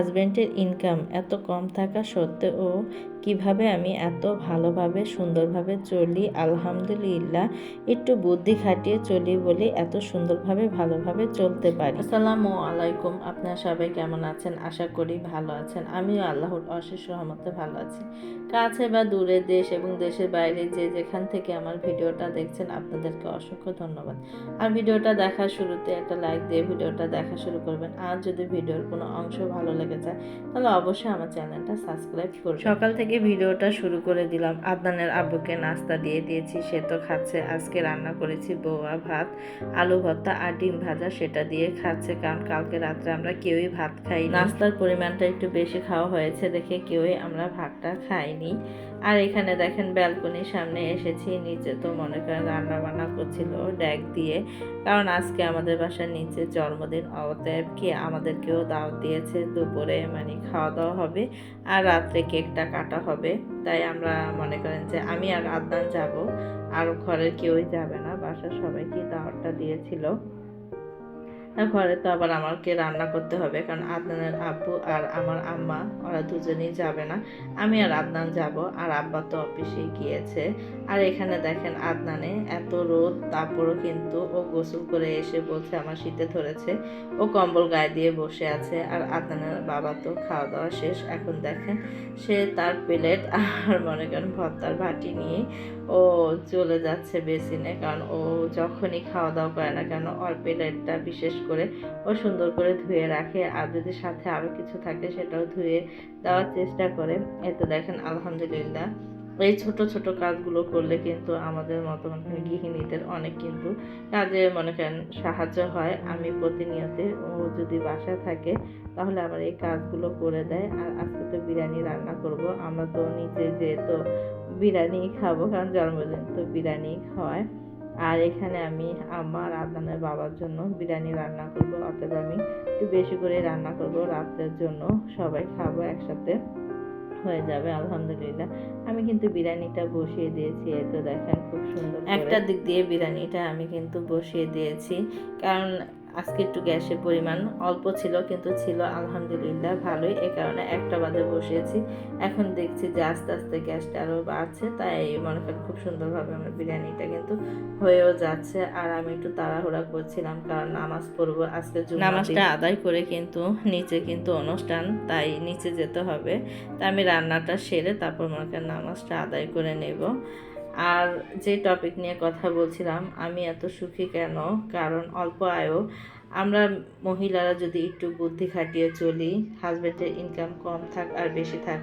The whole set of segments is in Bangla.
হাজব্যান্ডের ইনকাম এত কম থাকা সত্ত্বেও কীভাবে আমি এত ভালোভাবে সুন্দরভাবে চলি আলহামদুলিল্লাহ একটু বুদ্ধি খাটিয়ে চলি বলে এত সুন্দরভাবে ভালোভাবে চলতে পারি। আসসালামু আলাইকুম আপনারা সবাই কেমন আছেন? আশা করি ভালো আছেন। আমিও আল্লাহর অশেষ রহমতে ভালো আছি। কাছে বা দূরে দেশ এবং দেশের বাইরে যে যেখান থেকে আমার ভিডিওটা দেখছেন আপনাদেরকে অসংখ্য ধন্যবাদ। আর ভিডিওটা দেখার শুরুতে একটা লাইক দিয়ে ভিডিওটা দেখা শুরু করবেন। আর যদি ভিডিওর কোনো অংশ ভালো লেগে যায় তাহলে অবশ্যই আমার চ্যানেলটা সাবস্ক্রাইব করবেন। সকাল থেকে ভিডিওটা শুরু করে দিলাম। আদনানের আব্বুকে নাস্তা দিয়ে দিয়েছি, সে তো খাচ্ছে। আজকে রান্না করেছি বৌয়া ভাত, আলু ভর্তা আর ডিম ভাজা, সেটা দিয়ে খাচ্ছে। কারণ কালকে রাত্রে আমরা কেউই ভাত খাই নাস্তার পরিমাণটা একটু বেশি খাওয়া হয়েছে দেখে কেউই আমরা ভাতটা খাইনি। আর এখানে দেখেন ব্যালকনির সামনে এসেছি, নিচে তো মনে করেন রান্না বান্না করছিল ড্যাগ দিয়ে। কারণ আজকে আমাদের বাসার নিচে জন্মদিন, অতএব কি আমাদেরকেও দাওয়াত দিয়েছে দুপুরে মানে খাওয়া দাওয়া হবে আর রাত্রে কেকটা কাটা হবে। তাই আমরা মনে করেন যে আমি আর আদনান যাব, আর ঘরের কেউই যাবে না, বাসার সবাইকে দাওয়াতটা দিয়েছিল। ঘরে তো আবার আমাকে রান্না করতে হবে, কারণ আদনানের আব্বু আর আমার আম্মা, ওরা দুজনেই যাবে না। আমি আর আদনান যাব, আর আব্বা তো অফিসে গিয়েছে। আর এখানে দেখেন আদনানে এত রোদ, তারপরও কিন্তু ও গোসল করে এসে বলছে আমার শীতে ধরেছে। ও কম্বল গায়ে দিয়ে বসে আছে, আর আদনানের বাবা তো খাওয়া দাওয়া শেষ। এখন দেখেন সে তার প্লেট আর মনে করেন ভর্তার ভাটি নিয়ে ও চলে যাচ্ছে বেসিনে, কারণ ও যখনই খাওয়া দাওয়া করে না কেন, ওর প্লেটটা বিশেষ করে ও সুন্দর করে ধুয়ে রাখে। আর যদি সাথে আরও কিছু থাকে সেটাও ধুয়ে দেওয়ার চেষ্টা করে। এতে দেখেন, আলহামদুলিল্লাহ। এই ছোট ছোট কাজগুলো করলে কিন্তু আমাদের মতো গৃহিণীদের অনেক কিন্তু কাজে মনে করেন সাহায্য হয়। আমি প্রতিনিয়তে ও যদি বাসায় থাকে তাহলে আমার এই কাজগুলো করে দেয়। আর আজকে তো বিরিয়ানি রান্না করব। আমরা তো নিজে যেহেতু বিরিয়ানি খাব, কারণ জন্মদিন তো বিরিয়ানি খাওয়ায়। আর এখানে আমি আমার আদানের বাবার জন্য বিরিয়ানি রান্না করব। অতএব আমি একটু বেশি করে রান্না করব। রাতের জন্য সবাই খাব একসাথে। হয়ে যাবে, আলহামদুলিল্লাহ। আমি কিন্তু বিরিয়ানিটা বসিয়ে দিয়েছি। এই তো দেখেন, খুব সুন্দর একটা দিক দিয়ে বিরিয়ানিটা আমি কিন্তু বসিয়ে দিয়েছি। কারণ আজকে একটু গ্যাসের পরিমাণ অল্প ছিল, কিন্তু ছিল আলহামদুলিল্লাহ ভালোই। এ কারণে একটা বাদে বসিয়েছি। এখন দেখছি যে আস্তে আস্তে গ্যাসটা আরও বাড়ছে, তাই মনে করেন খুব সুন্দরভাবে আমার বিরিয়ানিটা কিন্তু হয়েও যাচ্ছে। আর আমি একটু তাড়াহুড়া করছিলাম, কারণ নামাজ পড়ব আজকে নামাজটা আদায় করে কিন্তু নিচে কিন্তু অনুষ্ঠান, তাই নিচে যেতে হবে। তাই আমি রান্নাটা সেরে তারপর মনে করেন নামাজটা আদায় করে নেব। আর যে টপিক নিয়ে কথা বলছিলাম, আমি এত সুখী কেন? কারণ অল্প আয়ও আমরা মহিলারা যদি একটু বুদ্ধি খাটিয়ে চলি হাজব্যান্ডের ইনকাম কম থাক আর বেশি থাক।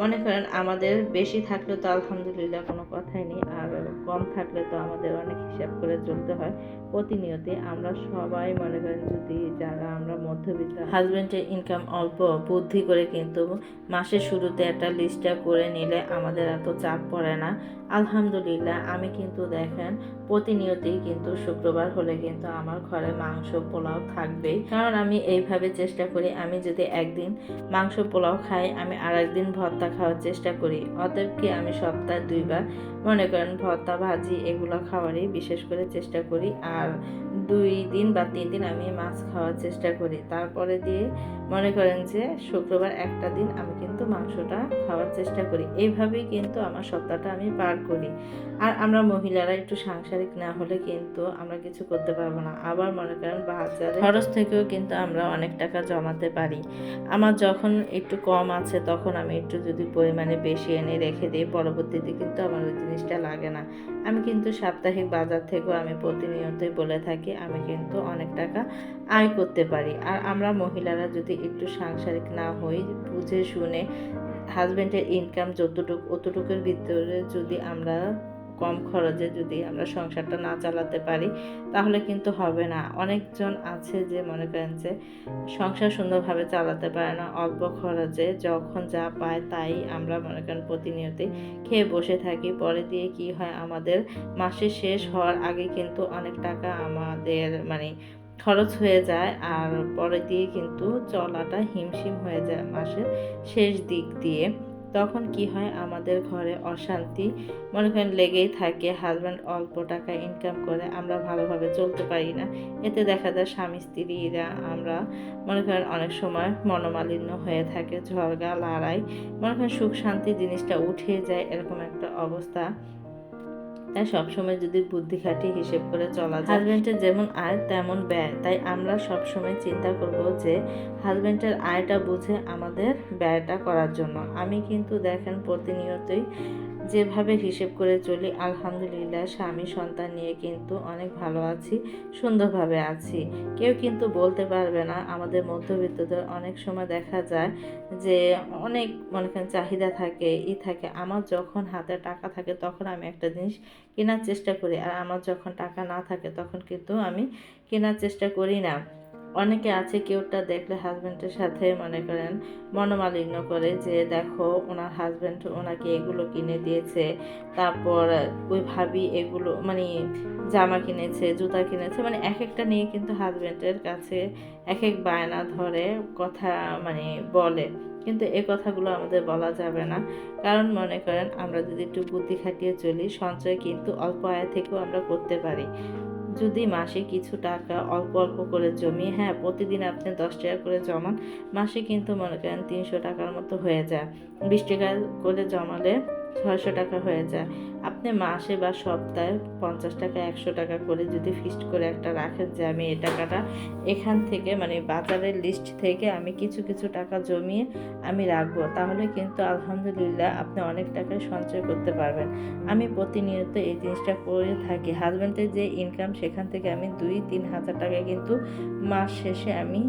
মনে করেন আমাদের বেশি থাকলে তো আলহামদুলিল্লাহ কোনো কথাই নেই, আর কম থাকলে তো আমাদের অনেক হিসাব করে চলতে হয়। প্রতিনিয়তে আমরা সবাই মনে করেন যদি মধ্যবিত্ত হাজব্যান্ডের ইনকাম অল্প, বুদ্ধি করে কিন্তু মাসের শুরুতে একটা লিস্টটা করে নিলে আমাদের এত চাপ পড়ে না। আলহামদুলিল্লাহ, আমি কিন্তু দেখেন প্রতিনিয়তই কিন্তু শুক্রবার হলে কিন্তু আমার ঘরে মাংস পোলাও থাকবেই। কারণ আমি এইভাবে চেষ্টা করি, আমি যদি একদিন মাংস পোলাও খাই, আমি আর একদিন ভর্তা খাওয়ার চেষ্টা করি। অতএব কি আমি সপ্তাহে দুইবার মনে করেন ভর্তা, ভাজি এগুলো খাওয়ারই বিশেষ করে চেষ্টা করি। আর দুই দিন বা তিন দিন আমি মাছ খাওয়ার চেষ্টা করি। তারপরে দিয়ে মনে করেন যে শুক্রবার একটা দিন আমি কিন্তু মাংসটা খাওয়ার চেষ্টা করি। এইভাবেই কিন্তু আমার সপ্তাহটা আমি পার করি। আর আমরা মহিলারা একটু সাংসারিক না হলে কিন্তু আমরা কিছু করতে পারব না। আবার মনে করেন বাজারে খরচ থেকেও কিন্তু আমরা অনেক টাকা জমাতে পারি। আমার যখন একটু কম আছে তখন আমি একটু যদি পরিমাণে বেশি এনে রেখে দিই, পরবর্তীতে কিন্তু আমার ওই জিনিসটা লাগে না। আমি কিন্তু সাপ্তাহিক বাজার থেকেও আমি প্রতিনিয়তই বলে থাকি, আমি কিন্তু অনেক টাকা আয় করতে পারি। আর আমরা মহিলারা যদি একটু সাংসারিক না হই, বুঝে শুনে হাজব্যান্ডের ইনকাম যতটুকু, অতটুকুর ভিতরে যদি আমরা কম খরচে যদি আমরা সংসারটা না চালাতে পারি, তাহলে কিন্তু হবে না। অনেকজন আছে যে মনে করেন যে সংসার সুন্দরভাবে চালাতে পারে না, অল্প খরচে যখন যা পায় তাই আমরা মনে করেন প্রতিনিয়তই খেয়ে বসে থাকি। পরে দিয়ে কি হয়, আমাদের মাসে শেষ হওয়ার আগে কিন্তু অনেক টাকা আমাদের মানে খরচ হয়ে যায় আর পরে দিয়ে কিন্তু চলাটা হিমশিম হয়ে যায় মাসের শেষ দিক দিয়ে। তখন কি হয়? আমাদের ঘরে অশান্তি। মনে করেন লেগেই থাকে হাজব্যান্ড অল্প টাকা ইনকাম করে, আমরা ভালোভাবে চলতে পারি না। এতে দেখা যায় স্বামী, স্ত্রীরা আমরা মনে করেন অনেক সময় মনোমালিন্য হয়ে থাকে, ঝগড়া, লড়াই। মনে করেন সুখ শান্তি জিনিসটা উঠে যায়, এরকম একটা অবস্থা। তাই সবসময় যদি বুদ্ধি খাটিয়ে হিসেব করে চলা হাজব্যান্ডের যেমন আয়, তেমন ব্যয়। তাই আমরা সবসময় চিন্তা করব যে হাজব্যান্ডের আয়টা বুঝে আমাদের ব্যয়টা করার জন্য। আমি কিন্তু দেখেন প্রতিনিয়তই যেভাবে হিসেব করে চলি, আলহামদুলিল্লাহ স্বামী সন্তান নিয়ে কিন্তু অনেক ভালো আছি, সুন্দরভাবে আছি। কেউ কিন্তু বলতে পারবে না, আমাদের মধ্যবিত্তদের অনেক সময় দেখা যায় যে অনেক মনে করেন চাহিদা থাকে, ই থাকে, আমার যখন হাতে টাকা থাকে তখন আমি একটা জিনিস কেনার চেষ্টা করি, আর আমার যখন টাকা না থাকে তখন কিন্তু আমি কেনার চেষ্টা করি না। অনেকে আছে কেউটা দেখলে হাজব্যান্ডের সাথে মনে করেন মনোমালিন্য করে যে, দেখো, ওনার হাজব্যান্ড ওনাকে এগুলো কিনে দিয়েছে, তারপর ওই ভাবি এগুলো মানে জামা কিনেছে, জুতা কিনেছে। মানে এক একটা নিয়ে কিন্তু হাজব্যান্ডের কাছে এক এক বায়না ধরে কথা মানে বলে। কিন্তু এ কথাগুলো আমাদের বলা যাবে না। কারণ মনে করেন আমরা যদি একটু বুদ্ধি খাটিয়ে চলি, সঞ্চয় কিন্তু অল্প আয় থেকেও আমরা করতে পারি। যদি মাসে কিছু টাকা অল্প অল্প করে জমি হ্যাঁ প্রতিদিন আপনি দশ টাকা করে জমান, মাসে কিন্তু মনে করেন তিনশো টাকার মতো হয়ে যায়। বিশ টাকা করে জমালে ছয়শো টাকা হয়ে যায়। আপনি মাসে বা সপ্তাহে পঞ্চাশ টাকা, একশো টাকা করে যদি ফিক্সড করে একটা রাখেন যে আমি এই টাকাটা এখান থেকে মানে বাজারের লিস্ট থেকে আমি কিছু কিছু টাকা জমিয়ে আমি রাখব, তাহলে কিন্তু আলহামদুলিল্লাহ আপনি অনেক টাকায় সঞ্চয় করতে পারবেন। আমি প্রতিনিয়ত এই জিনিসটা করে থাকি। হাজব্যান্ডের যে ইনকাম সেখান থেকে আমি দুই, তিন হাজার টাকা কিন্তু মাস শেষে আমি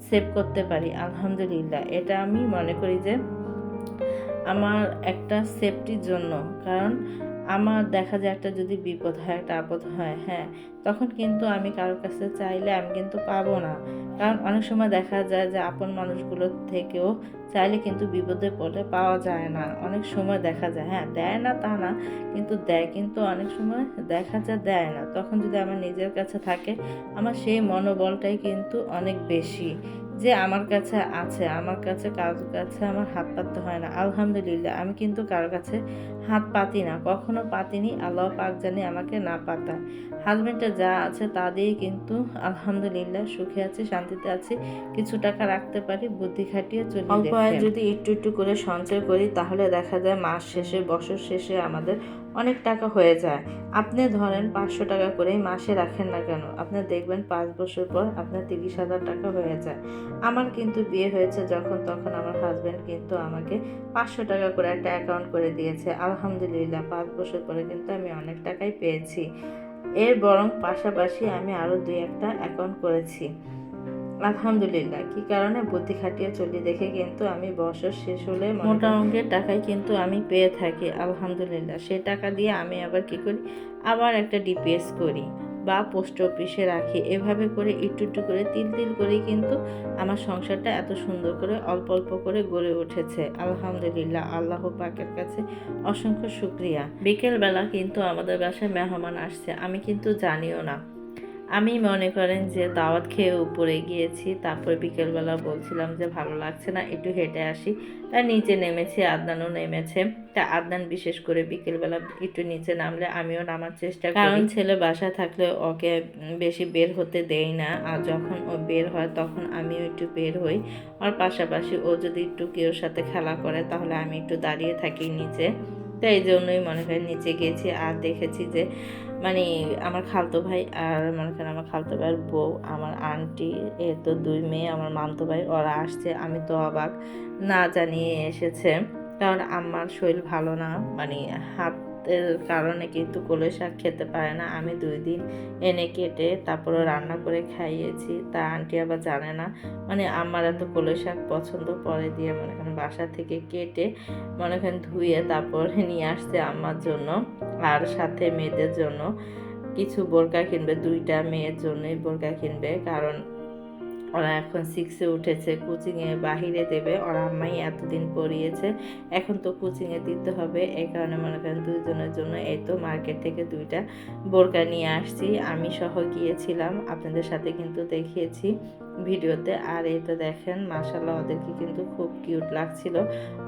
সেভ করতে পারি। আলহামদুলিল্লাহ। এটা আমি মনে করি যে আমার একটা সেফটির জন্য। কারণ আমার দেখা যায় একটা যদি বিপদ হয়, একটা আপদ হয় হ্যাঁ তখন কিন্তু আমি কারোর কাছে চাইলে আমি কিন্তু পাবো না। কারণ অনেক সময় দেখা যায় যে আপন মানুষগুলোর থেকেও চাইলে কিন্তু বিপদে পড়লে পাওয়া যায় না। অনেক সময় দেখা যায় হ্যাঁ দেয় না তা না, কিন্তু দেয় কিন্তু অনেক সময় দেখা যায় দেয় না। তখন যদি আমার নিজের কাছে থাকে, আমার সেই মনোবলটাই কিন্তু অনেক বেশি। যে আমার কাছে আছে আমার কাছে কারোর কাছে আমার হাত পাততে হয় না। আলহামদুলিল্লাহ আমি কিন্তু কারোর কাছে হাত পাতি না কখনো পাতিনি। আল্লাহ পাক জানি আমাকে না পাতা হাজব্যান্ডে যা আছে তা দিয়ে কিন্তু আলহামদুলিল্লাহ সুখে আছি শান্তিতে আছি। কিছু টাকা রাখতে পারি বুদ্ধি খাটিয়ে চলি অল্প যদি একটু একটু করে সঞ্চয় করি তাহলে দেখা যায় মাস শেষে বছর শেষে আমাদের অনেক টাকা হয়ে যায়। আপনি ধরেন পাঁচশো টাকা করেই মাসে রাখেন না কেন? আপনি দেখবেন পাঁচ বছর পর আপনার তিরিশ হাজার টাকা হয়ে যায়। আমার কিন্তু বিয়ে হয়েছে যখন তখন আমার হাজব্যান্ড কিন্তু আমাকে পাঁচশো টাকা করে একটা অ্যাকাউন্ট করে দিয়েছে। আলহামদুলিল্লাহ, পাঁচ বছর পরে কিন্তু আমি অনেক টাকাই পেয়েছি। এর বরং পাশাপাশি আমি আরও দুই একটা অ্যাকাউন্ট করেছি। আলহামদুলিল্লাহ। কি কারণে? বুদ্ধি খাটিয়ে চলি দেখে কিন্তু আমি বছর শেষ হলে মোটা অঙ্কের টাকায় কিন্তু আমি পেয়ে থাকি আলহামদুলিল্লাহ। সে টাকা দিয়ে আমি আবার কি করি? আবার একটা ডিপিএস করি বা পোস্ট অফিসে রাখি। এভাবে করে একটু একটু করে তিল তিল করেই কিন্তু আমার সংসারটা এত সুন্দর করে অল্প অল্প করে গড়ে উঠেছে। আলহামদুলিল্লাহ আল্লাহ পাকের কাছে অসংখ্য শুক্রিয়া। বিকেলবেলা কিন্তু আমাদের বাসায় মেহমান আসছে। আমি কিন্তু জানিও না। আমি মনে করেন যে দাওয়াত খেয়ে উপরে গিয়েছি, তারপর বিকেলবেলা বলছিলাম যে ভালো লাগছে না, একটু হেঁটে আসি। তা নিচে নেমেছি, আদনানও নেমেছে। তা আদনান বিশেষ করে বিকেলবেলা একটু নিচে নামলে আমিও নামার চেষ্টা করি। কারণ ছেলে বাসায় থাকলে ওকে বেশি বের হতে দেই না, আর যখন ও বের হয় তখন আমিও একটু বের হই। আর পাশাপাশি ও যদি একটু কেউ সাথে খেলা করে তাহলে আমি একটু দাঁড়িয়ে থাকি নিচে। তো এই জন্যই মনে করেন নিচে গেছি আর দেখেছি যে মানে আমার খালতো ভাই আর মনে করেন আমার খালতো ভাইয়ের বউ, আমার আন্টি, এ তো দুই মেয়ে, আমার মামতো ভাই, ওরা আসছে। আমি তো অবাক না জানিয়ে এসেছে। কারণ আমার শরীর ভালো না মানে হাত এর কারণে কিন্তু কলই শাক খেতে পারে না। আমি দুই দিন এনে কেটে তারপরে রান্না করে খাইয়েছি। তা আন্টি আবার জানে না। মানে আমার এত কলই শাক পছন্দ পরে দিয়ে মনে করেন বাসা থেকে কেটে মনে করেন ধুয়ে তারপর নিয়ে আসছে আমার জন্য আর সাথে মেয়েদের জন্য। কিছু বোরকা কিনবে, দুইটা মেয়ের জন্যই বোরকা কিনবে। কারণ ওরা এখন সিক্সে উঠেছে কোচিংয়ে বাহিরে দেবে। ওরা আম্মাই এতদিন পড়িয়েছে, এখন তো কোচিংয়ে দিতে হবে। এই কারণে মনে করেন দুজনের জন্য এই তো মার্কেট থেকে দুইটা বোরকা নিয়ে আসছি। আমি সহ গিয়েছিলাম, আপনাদের সাথে কিন্তু দেখিয়েছি। ভিডিওতে। আর এই তো দেখেন মাসাল্লাহ ওদেরকে কিন্তু খুব কিউট লাগছিল।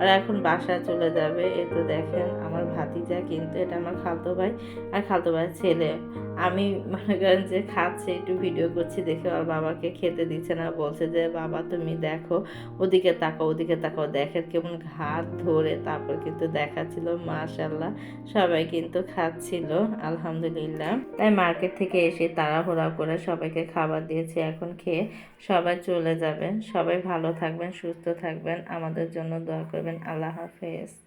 আর এখন বাসায় চলে যাবে। এই তো দেখেন, আমার ভাতিজা কিন্তু, এটা আমার খালতো ভাই আর খালতো ভাইয়ের ছেলে। আমি মনে করেন যে খাচ্ছে, একটু ভিডিও করছি দেখে ওর বাবাকে খেতে দিচ্ছে না। বলছে যে, বাবা, তুমি দেখো, ওদিকে তাকাও ওদিকে তাকাও, দেখেন কেমন হাত ধরে তারপর কিন্তু দেখাচ্ছিল মাশাল্লাহ সবাই কিন্তু খাচ্ছিল, আলহামদুলিল্লাহ। তাই মার্কেট থেকে এসে তাড়াহুড়া করে সবাইকে খাবার দিয়েছি এখন খেয়ে। সবাই চলে যাবেন সবাই ভালো থাকবেন সুস্থ থাকবেন। আমাদের জন্য দোয়া করবেন। আল্লাহ হাফেজ।